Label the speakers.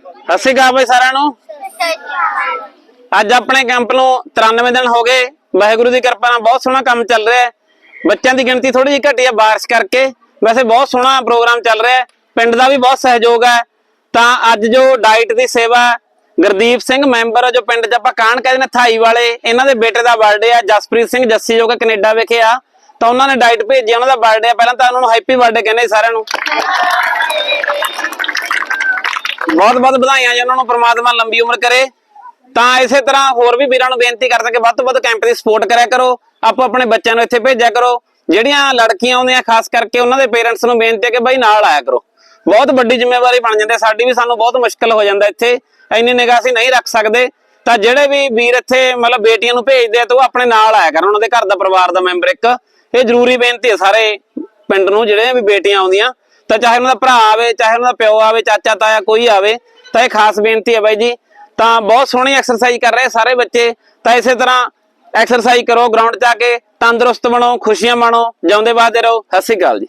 Speaker 1: ਸਤਿ ਸ਼੍ਰੀ ਅਕਾਲ ਬਈ ਸਾਰਿਆਂ ਨੂੰ। ਅੱਜ ਆਪਣੇ ਕੈਂਪ ਨੂੰ 93 ਦਿਨ ਹੋ ਗਏ। ਵਾਹਿਗੁਰੂ ਦੀ ਕਿਰਪਾ ਨਾਲ ਬਹੁਤ ਸੋਹਣਾ ਕੰਮ ਚੱਲ ਰਿਹਾ ਹੈ। ਬੱਚਿਆਂ ਦੀ ਗਿਣਤੀ ਥੋੜੀ ਜਿਹੀ ਘਟੀ ਹੈ ਬਾਰਿਸ਼ ਕਰਕੇ। ਵੈਸੇ ਬਹੁਤ ਸੋਹਣਾ ਪ੍ਰੋਗਰਾਮ ਚੱਲ ਰਿਹਾ ਹੈ। ਪਿੰਡ ਦਾ ਵੀ ਬਹੁਤ ਸਹਿਯੋਗ ਹੈ। ਤਾਂ ਅੱਜ ਜੋ ਡਾਈਟ ਦੀ ਸੇਵਾ ਗੁਰਦੀਪ ਸਿੰਘ ਮੈਂਬਰ ਜੋ ਪਿੰਡ 'ਚ ਆਪਾਂ ਕਾਣ ਕਹਿੰਦੇ ਨੇ ਥਾਈ ਵਾਲੇ, ਇਹਨਾਂ ਦੇ ਬੇਟੇ ਦਾ ਬਰਥਡੇ ਆ, ਜਸਪ੍ਰੀਤ ਸਿੰਘ ਜੱਸੀ ਜੋ ਕਿ ਕੈਨੇਡਾ ਵਿਖੇ ਆ। ਤਾਂ ਉਹਨਾਂ ਨੇ ਡਾਈਟ ਭੇਜੀ, ਉਹਨਾਂ ਦਾ ਬਰਥਡੇ ਹੈ ਪਹਿਲਾਂ ਤਾਂ ਉਹਨਾਂ ਨੂੰ ਹੈਪੀ ਬਰਥਡੇ ਕਹਿੰਦੇ ਸਾਰਿਆਂ ਨੂੰ। ਬਹੁਤ ਬਹੁਤ ਵਧਾਈਆਂ ਜੀ ਉਹਨਾਂ ਨੂੰ, ਪ੍ਰਮਾਤਮਾ ਲੰਬੀ ਉਮਰ ਕਰੇ। ਤਾਂ ਇਸੇ ਤਰ੍ਹਾਂ ਹੋਰ ਵੀ ਵੀਰਾਂ ਨੂੰ ਬੇਨਤੀ ਕਰਦਾ ਕਿ ਵੱਧ ਤੋਂ ਵੱਧ ਕੈਂਪ ਦੀ ਸਪੋਰਟ ਕਰਿਆ ਕਰੋ। ਆਪੋ ਆਪਣੇ ਬੱਚਿਆਂ ਨੂੰ ਇੱਥੇ ਭੇਜਿਆ ਕਰੋ। ਜਿਹੜੀਆਂ ਲੜਕੀਆਂ ਆਉਂਦੀਆਂ, ਖਾਸ ਕਰਕੇ ਉਹਨਾਂ ਦੇ ਪੇਰੈਂਟਸ ਨੂੰ ਬੇਨਤੀ ਹੈ ਕਿ ਬਾਈ ਨਾਲ ਆਇਆ ਕਰੋ। ਬਹੁਤ ਵੱਡੀ ਜ਼ਿੰਮੇਵਾਰੀ ਬਣ ਜਾਂਦੀ ਸਾਡੀ ਵੀ ਸਾਨੂੰ ਬਹੁਤ ਮੁਸ਼ਕਲ ਹੋ ਜਾਂਦਾ ਇੱਥੇ। ਇੰਨੀ ਨਿਗਾਹ ਅਸੀਂ ਨਹੀਂ ਰੱਖ ਸਕਦੇ। ਤਾਂ ਜਿਹੜੇ ਵੀ ਵੀਰ ਇੱਥੇ ਮਤਲਬ ਬੇਟੀਆਂ ਨੂੰ ਭੇਜਦੇ ਆ, ਤਾਂ ਉਹ ਆਪਣੇ ਨਾਲ ਆਇਆ ਕਰਨ। ਉਹਨਾਂ ਦੇ ਘਰ ਦਾ ਪਰਿਵਾਰ ਦਾ ਮੈਂਬਰ ਇੱਕ। ਇਹ ਜ਼ਰੂਰੀ ਬੇਨਤੀ ਹੈ ਸਾਰੇ ਪਿੰਡ ਨੂੰ ਜਿਹੜੇ ਵੀ ਬੇਟੀਆਂ ਆਉਂਦੀਆਂ। ਤਾਂ ਚਾਹੇ ਉਹਨਾਂ ਦਾ ਭਰਾ ਆਵੇ, ਚਾਹੇ ਉਹਨਾਂ ਦਾ ਪਿਓ ਆਵੇ, ਚਾਚਾ, ਤਾਇਆ, ਕੋਈ ਆਵੇ, ਤਾਂ ਇਹ ਖਾਸ ਬੇਨਤੀ ਹੈ ਬਾਈ ਜੀ। ਤਾਂ ਬਹੁਤ ਸੋਹਣੀ ਐਕਸਰਸਾਈਜ਼ ਕਰ ਰਹੇ ਸਾਰੇ ਬੱਚੇ। ਤਾਂ ਇਸੇ ਤਰ੍ਹਾਂ ਐਕਸਰਸਾਈਜ਼ ਕਰੋ ਗਰਾਊਂਡ 'ਚ ਆ ਕੇ ਤੰਦਰੁਸਤ ਬਣੋ, ਖੁਸ਼ੀਆਂ ਮਾਣੋ, ਜਿਉਂਦੇ ਬਾਦੇ ਰਹੋ। ਸਤਿ ਸ਼੍ਰੀ ਅਕਾਲ ਜੀ।